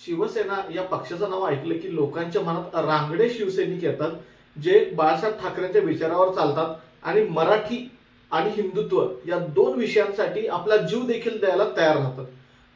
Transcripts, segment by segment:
शिवसेना या पक्षाचं नाव ऐकलं की लोकांच्या मनात रांगडे शिवसैनिक येतात जे बाळासाहेब ठाकरेंच्या विचारावर चालतात आणि मराठी आणि हिंदुत्व या दोन विषयांसाठी आपला जीव देखील द्यायला तयार राहतात.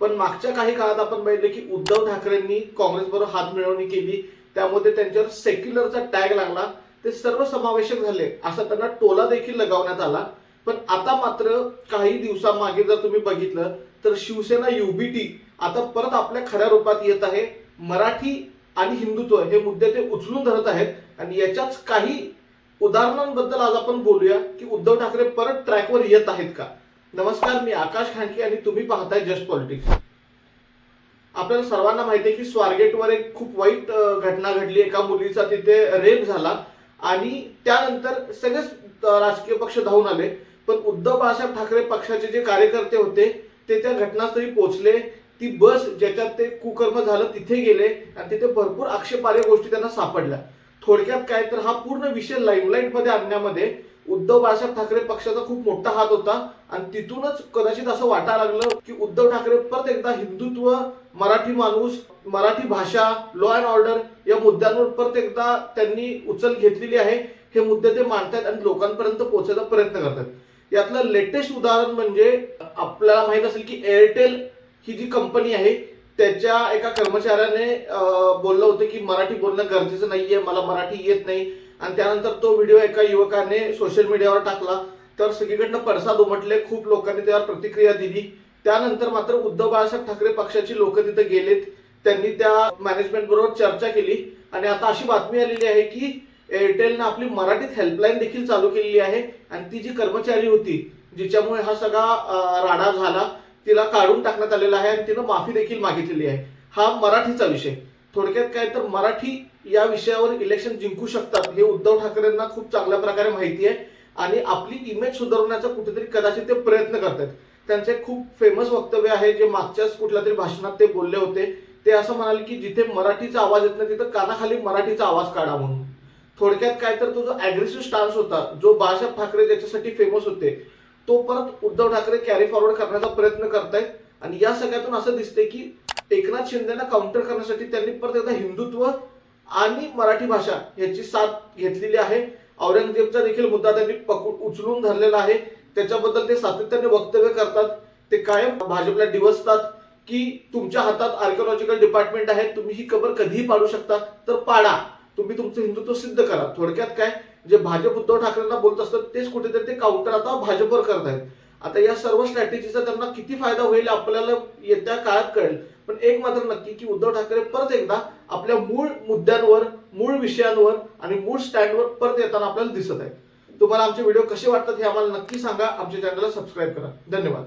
पण मागच्या काही काळात आपण बघितलं की उद्धव ठाकरेंनी काँग्रेसबरोबर हात मिळवणी केली त्यामध्ये त्यांच्यावर सेक्युलरचा टॅग लागला ते सर्व समावेशक झाले असा त्यांना टोला देखील लगावण्यात आला. पण आता मात्र काही दिवसामागे जर तुम्ही बघितलं तर शिवसेना युबीटी आता परत आपल्या खऱ्या रूपात येत आहे. मराठी आणि हिंदुत्व हे मुद्दे ते उचलून धरत आहेत. आणि याच्याच काही उदाहरणांबद्दल आज आपण बोलूया की उद्धव ठाकरे परत ट्रॅकवर येत आहेत का? नमस्कार मी आकाश खांडके आणि तुम्ही पाहताय जस्ट पॉलिटिक्स. आपल्याला सर्वांना माहिती आहे की स्वारगेटवर एक खूप वाईट घटना घडली. एका मुलीचा तिथे रेप झाला. आणि त्यानंतर सगळेच राजकीय पक्ष धावून आले. पण उद्धव बाळासाहेब ठाकरे पक्षाचे जे कार्यकर्ते होते ते त्या घटनास्थळी पोहोचले. ती बस ज्याच्यात ते कुकर्म झालं तिथे गेले आणि तिथे भरपूर आक्षेपार्ह गोष्टी त्यांना सापडल्या. थोडक्यात काय तर हा पूर्ण विषय लाईमलाईटमध्ये आणण्यामध्ये उद्धव बाळासाहेब ठाकरे पक्षाचा खूप मोठा हात होता आणि तिथूनच कदाचित असं वाटायला लागलं की उद्धव ठाकरे परत एकदा हिंदुत्व मराठी माणूस मराठी भाषा लॉ अँड ऑर्डर या मुद्द्यांवर परत एकदा त्यांनी उचल घेतलेली आहे. हे मुद्दे ते मांडतात आणि लोकांपर्यंत पोहोचायचा प्रयत्न करतात यातलं लेटेस्ट उदाहरण म्हणजे आपल्याला माहीत असेल की एअरटेल ही जी कंपनी आहे त्याच्या एका कर्मचाऱ्याने बोललं होतं की मराठी बोलणं गरजेचं नाहीये मला मराठी येत नाही. आणि त्यानंतर तो व्हिडिओ एका युवकाने सोशल मीडियावर टाकला. तर सगळीकडनं पडसाद उमटले खूप लोकांनी त्यावर प्रतिक्रिया दिली. त्यानंतर मात्र उद्धव बाळासाहेब ठाकरे पक्षाची लोक तिथे गेलेत. त्यांनी त्या मॅनेजमेंट बरोबर चर्चा केली. आणि आता अशी बातमी आलेली आहे की एअरटेलनं आपली मराठीत हेल्पलाईन देखील चालू केलेली आहे. आणि ती जी कर्मचारी होती जिच्यामुळे हा सगळा राडा झाला तिला काढून टाकण्यात आलेला आहे आणि तिनं माफी देखील मागितलेली आहे. हा मराठीचा विषय. थोडक्यात काय तर मराठी या विषयावर इलेक्शन जिंकू शकतात हे उद्धव ठाकरेंना खूप चांगल्या प्रकारे माहिती आहे आणि आपली इमेज सुधारण्याचा कुठेतरी कदाचित ते प्रयत्न करतात. त्यांचे खूप फेमस वक्तव्य आहे जे मागच्याच कुठल्या तरी भाषणात ते बोलले होते. ते असं म्हणाले की जिथे मराठीचा आवाज येत नाही तिथं कानाखाली मराठीचा आवाज काढा म्हणून. थोडक्यात काय तर तो जो अग्रेसिव्ह स्टान्स होता जो बाळासाहेब ठाकरे ज्याच्यासाठी फेमस होते तो परत उद्धव ठाकरे कॅरी फॉरवर्ड करण्याचा प्रयत्न करतायत. आणि या सगळ्यातून असं दिसतंय की एकनाथ शिंदेना काउंटर करण्यासाठी त्यांनी परत एकदा हिंदुत्व आणि मराठी भाषा याची साथ घेतलेली आहे. औरंगजेबचा देखील मुद्दा त्यांनी पकड उचलून धरलेला आहे. त्याच्याबद्दल ते सातत्याने वक्तव्य करतात. ते कायम भाजपला डिवसतात की तुमच्या हातात आर्किओलॉजिकल डिपार्टमेंट आहे. तुम्ही ही कबर कधीही पाडू शकता. तर पाडा. तुम्ही तुमचं हिंदुत्व सिद्ध करा. थोडक्यात काय? जे भाजप उद्धव ठाकरेंना बोलत असतात तेच कुठेतरी ते काउंटर आता भाजपवर करत आहेत. आता या सर्व स्ट्रॅटेजीचा त्यांना किती फायदा होईल आपल्याला येत्या काळात कळेल. पण एक मात्र नक्की की उद्धव ठाकरे परत एकदा आपल्या मूळ मुद्द्यांवर मूळ विषयांवर आणि मूळ स्टँडवर परत येताना आपल्याला दिसत आहे तुम्हाला आमचे व्हिडिओ कसे वाटतात हे आम्हाला नक्की सांगा. आमच्या चॅनलला सबस्क्राईब करा. धन्यवाद.